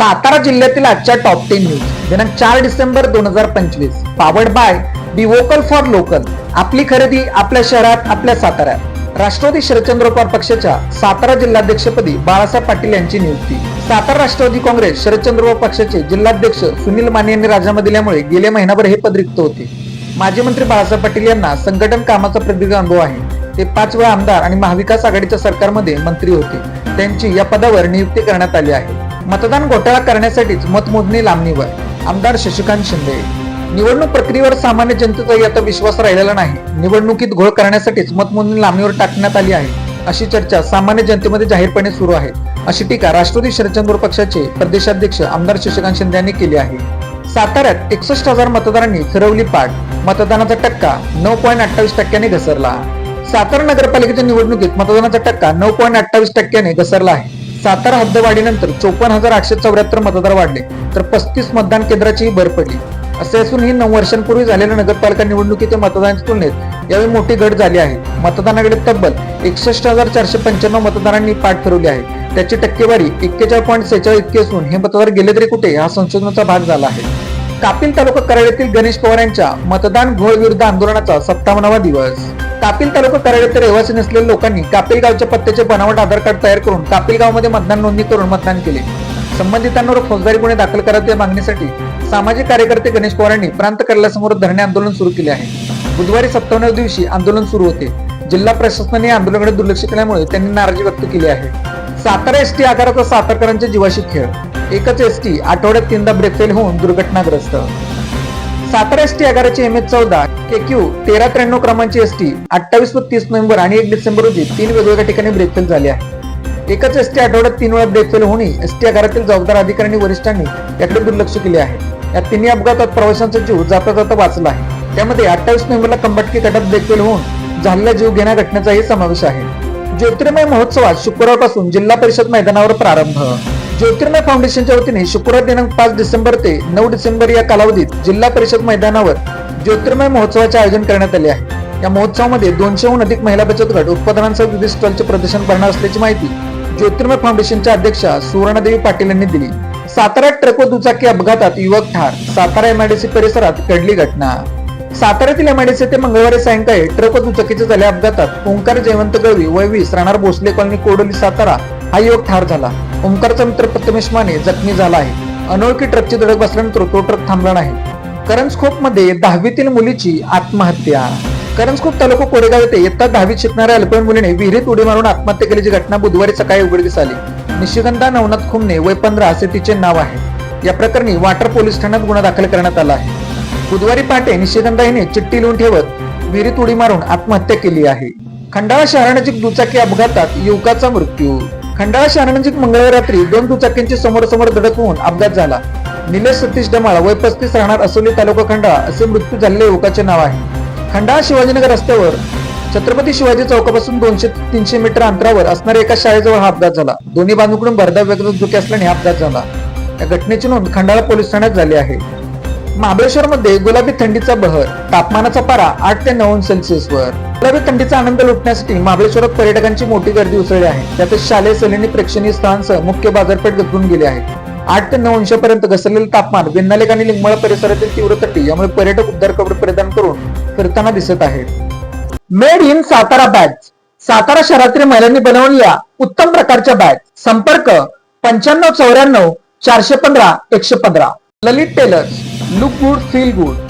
सातारा जिल्ह्यातील आजच्या top ten news दिनांक चार डिसेंबर दोन हजार पंचवीस. Powered by be vocal for local आपली खरेदी आपल्या शहरात आपल्या साताऱ्यात. राष्ट्रवादी शरदचंद्र पवार पक्षाच्या सातारा जिल्हाध्यक्षपदी बाळासाहेब पाटील यांची नियुक्ती. सातारा राष्ट्रवादी काँग्रेस शरदचंद्र पवार पक्षाचे जिल्हाध्यक्ष सुनील माने यांनी राजीनामा दिल्यामुळे गेले महिनाभर हे पद रिक्त होते. माजी मंत्री बाळासाहेब पाटील यांना संघटन कामाचा प्रदीर्घ अनुभव आहे. ते पाच वेळा आमदार आणि महाविकास आघाडीच्या सरकारमध्ये मंत्री होते. त्यांची या पदावर नियुक्ती करण्यात आली आहे. मतदान घोटाळा करण्यासाठीच मतमोजणी लांबणीवर. आमदार शशिकांत शिंदे. निवडणूक प्रक्रियेवर सामान्य जनतेचाही आता विश्वास राहिलेला नाही. निवडणुकीत घोळ करण्यासाठीच मतमोजणी लांबणीवर टाकण्यात आली आहे. अशी चर्चा सामान्य जनतेमध्ये जाहीरपणे सुरू आहे. अशी टीका राष्ट्रवादी शरदचंद्र पक्षाचे प्रदेशाध्यक्ष आमदार शशिकांत शिंदे यांनी केली आहे. साताऱ्यात एकसष्ट हजार मतदारांनी फिरवली पाठ. मतदानाचा टक्का नऊ पॉईंट अठ्ठावीस टक्क्याने घसरला. सातारा नगरपालिकेच्या निवडणुकीत मतदानाचा टक्का नऊ पॉईंट अठ्ठावीस टक्क्याने घसरला आहे. सातारा हद्दवाढीनंतर चोपन्न हजार आठशे चौऱ्याहत्तर मतदार वाढले तर पस्तीस मतदान केंद्राचीही भर पडली. असे असून ही नऊ वर्षांपूर्वी झालेल्या नगरपालिका निवडणुकीच्या मतदानाच्या तुलनेत यावेळी मोठी घट झाली आहे. मतदानाकडे तब्बल एकसष्ट हजार चारशे पंच्याण्णव मतदारांनी पाठ फिरवली आहे. त्याची टक्केवारी एक्केचाळीस पॉईंट सेहेचाळीस इतकी असून हे मतदार गेले तरी कुठे हा संशोधनाचा भाग झाला आहे. कापिल तालुका कराड गणेश पवार यांच्या मतदान घोळ विरुद्ध आंदोलनाचा सत्तावन्नावा दिवस. कापिल तालुका कराड येथे रहिवासी नसलेल्या लोकांनी कापिल गावच्या पत्त्याचे बनावट आधार कार्ड तयार करून कापिल गावमध्ये मतदान नोंदणी करून मतदान केले. संबंधितांवर फौजदारी गुन्हे दाखल करावे या मागणीसाठी सामाजिक कार्यकर्ते गणेश पवारांनी प्रांत कार्यालयासमोर धरणे आंदोलन सुरू केले आहे. बुधवारी सत्तावन्न दिवशी आंदोलन सुरू होते. जिल्हा प्रशासनाने आंदोलनाकडे दुर्लक्ष केल्यामुळे त्यांनी नाराजी व्यक्त केली आहे. सातारा एसटी आगाराचा सातारकरांच्या जीवाशी खेळ. एकच एसटी आठवड्यात तीनदा ब्रेकफेल होऊन दुर्घटनाग्रस्त. सातारा एस टी अकराची एम एच चौदा के क्यू तेरा त्र्याण्णव क्रमांची एस टी अठ्ठावीस व तीस नोव्हेंबर आणि एक डिसेंबर रोजी तीन वेगवेगळ्या ठिकाणी ब्रेकफेल झाली आहे. एकच एसटी आठवड्यात तीन वेळा ब्रेकफेल होणे एसटी आगारातील जबाबदार अधिकाऱ्यांनी वरिष्ठांनी याकडे दुर्लक्ष केले आहे. या तिन्ही अपघातात प्रवाशांचा जीव जाता जाता वाचला आहे. त्यामध्ये अठ्ठावीस नोव्हेंबरला कंबटकी गटात ब्रेकफेल होऊन झालेला जीव घेण्या घटनेचाही समावेश आहे. ज्योतिर्मय महोत्सवात शुक्रवारपासून जिल्हा परिषद मैदानावर प्रारंभ. ज्योतिर्मय फाउंडेशनच्या वतीने शुक्रवार दिनांक पाच डिसेंबर ते नऊ डिसेंबर या कालावधीत जिल्हा परिषद मैदानावर ज्योतिर्मय महोत्सवाचे आयोजन करण्यात आले आहे. या महोत्सवामध्ये दोनशेहून अधिक महिला बचत गट उत्पादनांसह विविध स्टॉलचे प्रदर्शन करणार असल्याची माहिती ज्योतिर्मय फाउंडेशनच्या अध्यक्षा सुवर्णादेवी पाटील यांनी दिली. सातारा ट्रक व दुचाकी अपघातात युवक ठार सातारा एमआयडीसी परिसरात घडली घटना. साताऱ्यातील एमआयडीसी ते मंगळवारी सायंकाळी ट्रक व दुचाकीच्या झाल्या अपघातात ओंकार जयवंत गळवी वय वीस राहणार भोसले कॉलनी कोडोली सातारा हा युवक ठार झाला. ओंकारचा मित्र प्रथमेश माने जखमी झाला आहे. अनोळखी ट्रकची धडक बसल्यानंतर तो ट्रक थांबला नाही. करंजखोपमध्ये दहावीतील मुलीची आत्महत्या. करंजखोप तालुका कोरेगाव येथे इयत्ता दहावीत शिकणाऱ्या अल्पवयीन मुलीने विहिरीत उडी मारून आत्महत्या केल्याची घटना बुधवारी सकाळी उघडकीस आली. निशिगंधा नवनाथ खुमने वय पंधरा असे तिचे नाव आहे. या प्रकरणी वाटर पोलीस ठाण्यात गुन्हा दाखल करण्यात आला आहे. बुधवारी पहाटे निशिगंधा हिने चिठ्ठी लिहून ठेवत विहिरीत उडी मारून आत्महत्या केली आहे. खंडाळा शहरानजीक दुचाकी अपघातात युवकाचा मृत्यू. खंडाळा शहरानजीक मंगळवारी रात्री दोन दुचाकींची समोरासमोर धडक होऊन अपघात झाला. निलेश सतीश डमाळ वय पस्तीस राहणार असोली तालुका खंडाळा असे मृत्यू झालेल्या युवकाचे नाव आहे. खंडाळा शिवाजीनगर रस्त्यावर छत्रपती शिवाजी चौकापासून दोनशे तीनशे मीटर अंतरावर असणाऱ्या एका शाळेजवळ हा अपघात झाला. दोन्ही बाजूकडून भरधाव वेगात धुके असल्याने हा अपघात झाला. या घटनेची नोंद खंडाळा पोलीस ठाण्यात झाली आहे. महाबळेश्वरमध्ये गुलाबी थंडीचा बहर तापमानाचा पारा आठ ते नऊ सेल्सिअसवर. गुलाबी थंडीचा आनंद लुटण्यासाठी महाबळेश्वरात पर्यटकांची मोठी गर्दी उसळली आहे. त्यातच शालेय सहलीनी प्रेक्षणीय स्थळांसह मुख्य बाजारपेठ गजबून गेली आहे. आठ ते नऊ अंशापर्यंत घसरलेलं तापमान वेन्नालेक आणि लिंगमळा परिसरातील तीव्र तट्टी यामुळे पर्यटक उद्धार कपडे परिधान करून फिरताना दिसत आहेत. Made in Satara bag Satara शहरातील महिलांनी बनवलेल्या उत्तम प्रकारच्या बॅग संपर्क पंच्याण्णव चौऱ्याण्णव चारशे पंधरा एकशे पंधरा. Lalit tailors. Look good feel good.